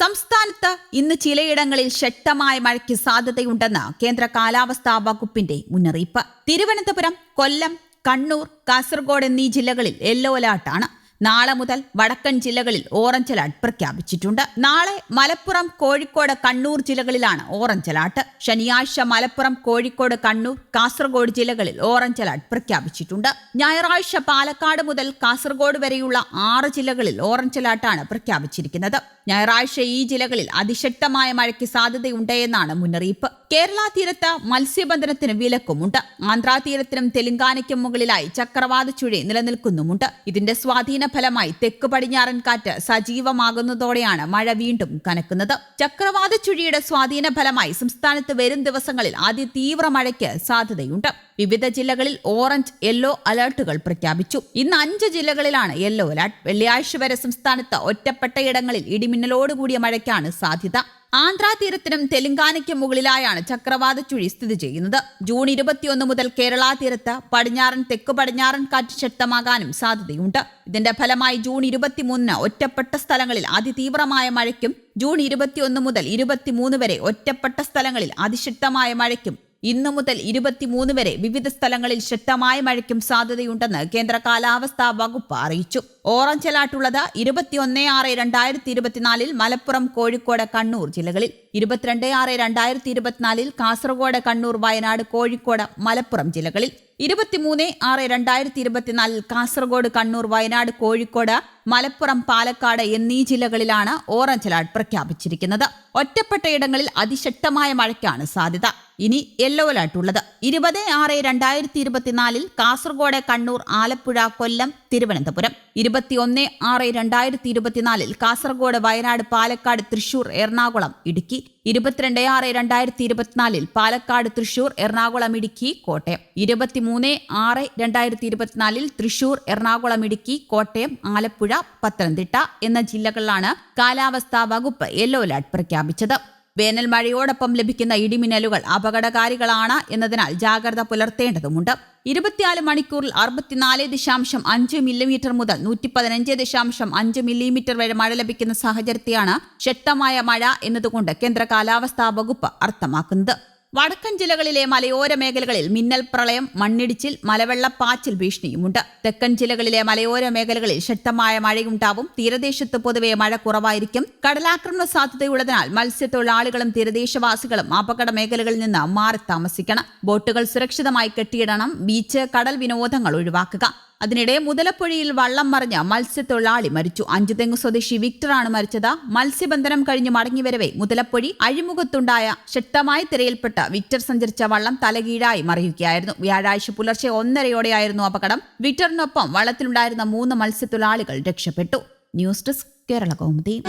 സംസ്ഥാനത്ത് ഇന്ന് ചിലയിടങ്ങളിൽ ശക്തമായ മഴയ്ക്ക് സാധ്യതയുണ്ടെന്ന് കേന്ദ്ര കാലാവസ്ഥാ വകുപ്പിന്റെ മുന്നറിയിപ്പ്. തിരുവനന്തപുരം കൊല്ലം കണ്ണൂർ കാസർഗോഡ് എന്നീ ജില്ലകളിൽ യെല്ലോ അലർട്ടാണ്. നാളെ മുതൽ വടക്കൻ ജില്ലകളിൽ ഓറഞ്ച് അലർട്ട് പ്രഖ്യാപിച്ചിട്ടുണ്ട്. നാളെ മലപ്പുറം കോഴിക്കോട് കണ്ണൂർ ജില്ലകളിലാണ് ഓറഞ്ച് അലർട്ട്. ശനിയാഴ്ച മലപ്പുറം കോഴിക്കോട് കണ്ണൂർ കാസർഗോഡ് ജില്ലകളിൽ ഓറഞ്ച് അലർട്ട് പ്രഖ്യാപിച്ചിട്ടുണ്ട്. ഞായറാഴ്ച പാലക്കാട് മുതൽ കാസർഗോഡ് വരെയുള്ള ആറ് ജില്ലകളിൽ ഓറഞ്ച് അലർട്ടാണ് പ്രഖ്യാപിച്ചിരിക്കുന്നത്. ഞായറാഴ്ച ഈ ജില്ലകളിൽ അതിശക്തമായ മഴയ്ക്ക് സാധ്യതയുണ്ട് എന്നാണ് മുന്നറിയിപ്പ്. കേരള തീരത്ത് മത്സ്യബന്ധനത്തിന് വിലക്കുമുണ്ട്. ആന്ധ്രാ തീരത്തിനും തെലങ്കാനയ്ക്കും മുകളിലായി ചക്രവാത ചുഴി നിലനിൽക്കുന്നുമുണ്ട്. ഇതിന്റെ സ്വാധീന ഫലമായി തെക്ക് പടിഞ്ഞാറൻ കാറ്റ് സജീവമാകുന്നതോടെയാണ് മഴ വീണ്ടും കനക്കുന്നത്. ചക്രവാത ചുഴിയുടെ സ്വാധീന ഫലമായി സംസ്ഥാനത്ത് വരും ദിവസങ്ങളിൽ അതിതീവ്ര മഴയ്ക്ക് സാധ്യതയുണ്ട്. വിവിധ ജില്ലകളിൽ ഓറഞ്ച് യെല്ലോ അലർട്ടുകൾ പ്രഖ്യാപിച്ചു. ഇന്ന് അഞ്ച് ജില്ലകളിലാണ് യെല്ലോ അലർട്ട്. വെള്ളിയാഴ്ച വരെ സംസ്ഥാനത്ത് ഒറ്റപ്പെട്ട ഇടങ്ങളിൽ ഇടിമിന്നലോടുകൂടിയ മഴയ്ക്കാണ് സാധ്യത. ആന്ധ്രാ തീരത്തിനും തെലങ്കാനയ്ക്കും മുകളിലായാണ് ചക്രവാത ചുഴി സ്ഥിതി ചെയ്യുന്നത്. ജൂൺ ഇരുപത്തിയൊന്ന് മുതൽ കേരള തീരത്ത് പടിഞ്ഞാറൻ തെക്ക് പടിഞ്ഞാറൻ കാറ്റ് ശക്തമാകാനും സാധ്യതയുണ്ട്. ഇതിന്റെ ഫലമായി ജൂൺ ഇരുപത്തിമൂന്നിന് ഒറ്റപ്പെട്ട സ്ഥലങ്ങളിൽ അതിതീവ്രമായ മഴയ്ക്കും ജൂൺ ഇരുപത്തിയൊന്ന് മുതൽ ഇരുപത്തിമൂന്ന് വരെ ഒറ്റപ്പെട്ട സ്ഥലങ്ങളിൽ അതിശക്തമായ മഴയ്ക്കും ഇന്നു മുതൽ ഇരുപത്തിമൂന്ന് വരെ വിവിധ സ്ഥലങ്ങളിൽ ശക്തമായ മഴയ്ക്കും സാധ്യതയുണ്ടെന്ന് കേന്ദ്ര കാലാവസ്ഥാ വകുപ്പ് അറിയിച്ചു. ഓറഞ്ച് അലർട്ട് ഉള്ളത് ഇരുപത്തിയൊന്ന് ആറ് രണ്ടായിരത്തി ഇരുപത്തിനാലിൽ മലപ്പുറം കോഴിക്കോട് കണ്ണൂർ ജില്ലകളിൽ. ഇരുപത്തിരണ്ട് ആറ് രണ്ടായിരത്തി ഇരുപത്തിനാലിൽ കാസർഗോഡ് കണ്ണൂർ വയനാട് കോഴിക്കോട് മലപ്പുറം ജില്ലകളിൽ. ഇരുപത്തിമൂന്ന് ആറ് രണ്ടായിരത്തി ഇരുപത്തിനാലിൽ കാസർഗോഡ് കണ്ണൂർ വയനാട് കോഴിക്കോട് മലപ്പുറം പാലക്കാട് എന്നീ ജില്ലകളിലാണ് ഓറഞ്ച് അലർട്ട് പ്രഖ്യാപിച്ചിരിക്കുന്നത്. ഒറ്റപ്പെട്ട ഇടങ്ങളിൽ അതിശക്തമായ മഴയ്ക്കാണ് സാധ്യത. ഇനി യെല്ലോ അലർട്ട് ഉള്ളത്. ഇരുപത് ആറ് രണ്ടായിരത്തി ഇരുപത്തിനാലിൽ കാസർഗോഡ് കണ്ണൂർ ആലപ്പുഴ കൊല്ലം തിരുവനന്തപുരം. ഇരുപത്തിയൊന്ന് ആറ് രണ്ടായിരത്തി ഇരുപത്തിനാലിൽ കാസർഗോഡ് വയനാട് പാലക്കാട് തൃശൂർ എറണാകുളം ഇടുക്കി. ഇരുപത്തിരണ്ട് ആറ് രണ്ടായിരത്തി ഇരുപത്തിനാലിൽ പാലക്കാട് തൃശൂർ എറണാകുളം ഇടുക്കി കോട്ടയം. ഇരുപത്തിമൂന്ന് ആറ് രണ്ടായിരത്തി ഇരുപത്തിനാലിൽ തൃശൂർ എറണാകുളം ഇടുക്കി കോട്ടയം ആലപ്പുഴ പത്തനംതിട്ട എന്ന ജില്ലകളിലാണ് കാലാവസ്ഥാ വകുപ്പ് യെല്ലോ അലർട്ട് പ്രഖ്യാപിച്ചത്. വേനൽ മഴയോടൊപ്പം ലഭിക്കുന്ന ഇടിമിന്നലുകൾ അപകടകാരികളാണ് എന്നതിനാൽ ജാഗ്രത പുലർത്തേണ്ടതുണ്ട് ഇരുപത്തിനാല് മണിക്കൂറിൽ അറുപത്തിനാല് ദശാംശം അഞ്ച് മില്ലിമീറ്റർ മുതൽ നൂറ്റി പതിനഞ്ച് ദശാംശം അഞ്ച് മില്ലിമീറ്റർ വരെ മഴ ലഭിക്കുന്ന സാഹചര്യത്തെയാണ് ശക്തമായ മഴ എന്നതുകൊണ്ട് കേന്ദ്ര കാലാവസ്ഥാ വകുപ്പ് അർത്ഥമാക്കുന്നത്. വടക്കൻ ജില്ലകളിലെ മലയോര മേഖലകളിൽ മിന്നൽ പ്രളയം മണ്ണിടിച്ചിൽ മലവെള്ളപ്പാച്ചിൽ ഭീഷണിയുമുണ്ട്. തെക്കൻ ജില്ലകളിലെ മലയോര മേഖലകളിൽ ശക്തമായ മഴയുണ്ടാവും തീരദേശത്ത് പൊതുവെ മഴ കുറവായിരിക്കും. കടലാക്രമണ സാധ്യതയുള്ളതിനാൽ മത്സ്യത്തൊഴിലാളികളും തീരദേശവാസികളും അപകട മേഖലകളിൽ നിന്ന് മാറി താമസിക്കണം. ബോട്ടുകൾ സുരക്ഷിതമായി കെട്ടിയിടണം. ബീച്ച് കടൽ വിനോദങ്ങൾ ഒഴിവാക്കുക. അതിനിടെ മുതലപ്പുഴയിൽ വള്ളം മറിഞ്ഞ മത്സ്യത്തൊഴിലാളി മരിച്ചു. അഞ്ചുതെങ്ങ് സ്വദേശി വിക്ടർ ആണ് മരിച്ചത്. മത്സ്യബന്ധനം കഴിഞ്ഞ് മടങ്ങിവരവെ മുതലപ്പൊഴി അഴിമുഖത്തുണ്ടായ ശക്തമായി തിരയിൽപ്പെട്ട വിക്ടർ സഞ്ചരിച്ച വള്ളം തലകീഴായി മറിയുകയായിരുന്നു. വ്യാഴാഴ്ച പുലർച്ചെ ഒന്നരയോടെയായിരുന്നു അപകടം. വിക്ടറിനൊപ്പം വള്ളത്തിലുണ്ടായിരുന്ന മൂന്ന് മത്സ്യത്തൊഴിലാളികൾ രക്ഷപ്പെട്ടു. News desk Kerala Kaumudi.